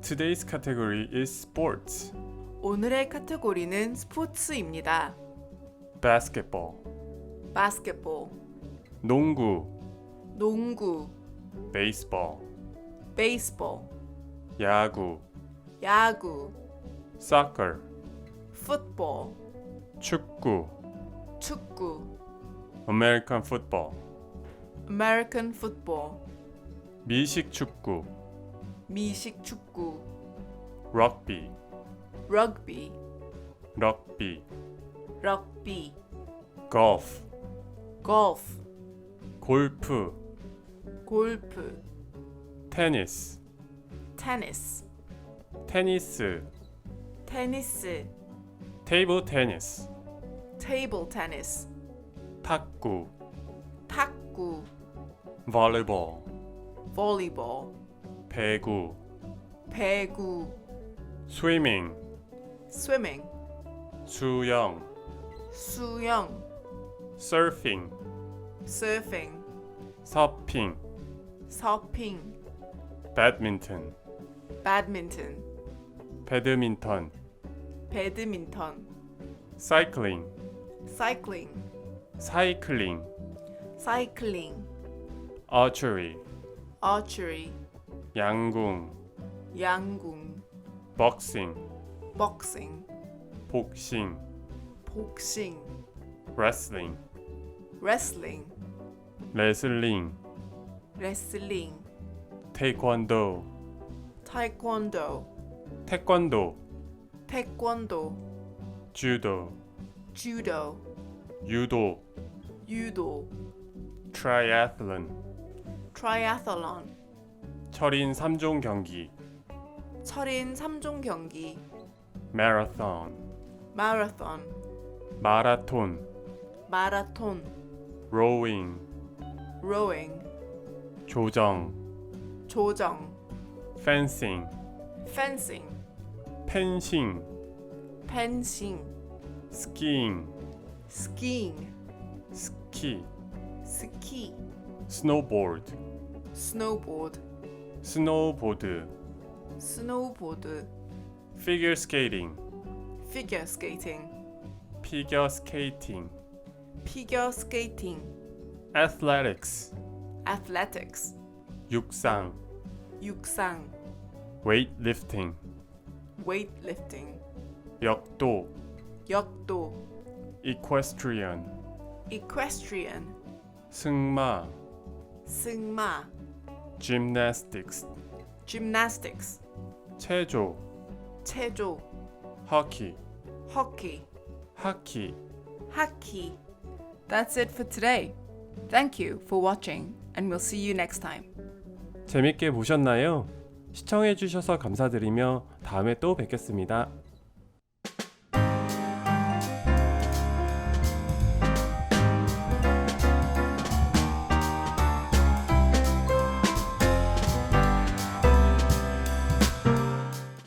Today's category is sports. 오늘의 카테고리는 스포츠입니다. basketball, 바스켓볼, 농구, 농구, baseball, 베이스볼, 야구, 야구, soccer, 풋볼, 축구, 축구, American football, 아메리칸 풋볼, 미식 축구, 미식 축구, rugby, 럭비, 럭비, 럭비, golf, 골프, 골프, 골프, 테니스, 테니스, 테니스, 테니스, 테이블 테니스, 테이블 테니스, 탁구, 탁구, volleyball, 볼리볼, 배구, 배구, swimming, 스위밍, 수영, 수영, surfing, 서핑, 서핑, 서핑, 배드민턴, 배드민턴, 배드민턴, 배드민턴, 사이클링, 사이클링, archery, archery, 양궁, 양궁, boxing, 복싱, 복싱, 복싱, wrestling, 레슬링, 레슬링, 레슬링, 테이크원도, 타이콘도, 태권도, 태권도, 주도, 주도, 유도, 유도, 트라이애슬론, 트라이애슬론, 철인 3종 경기, 철인 3종 경기, 마라톤, 마라톤, 마라톤, 마라톤, 로잉, 로잉, 조정, 조정, 펜싱, 펜싱, 펜싱, 펜싱, 스키잉, 스키잉, 스키, 스키, 스노보드, 스노보드, 스노보드, 스노보드, 피겨 스케이팅, 피겨 스케이팅, 피겨 스케이팅, 피겨 스케이팅, athletics, athletics, 육상, 육상, weightlifting, weightlifting, 역도, 역도, equestrian, equestrian, 승마, 승마, gymnastics, gymnastics, 체조, 체조, hockey, hockey, 하키. hockey. That's it for today. Thank you for watching and we'll see you next time. 재밌게 보셨나요? 시청해 주셔서 감사드리며 다음에 또 뵙겠습니다.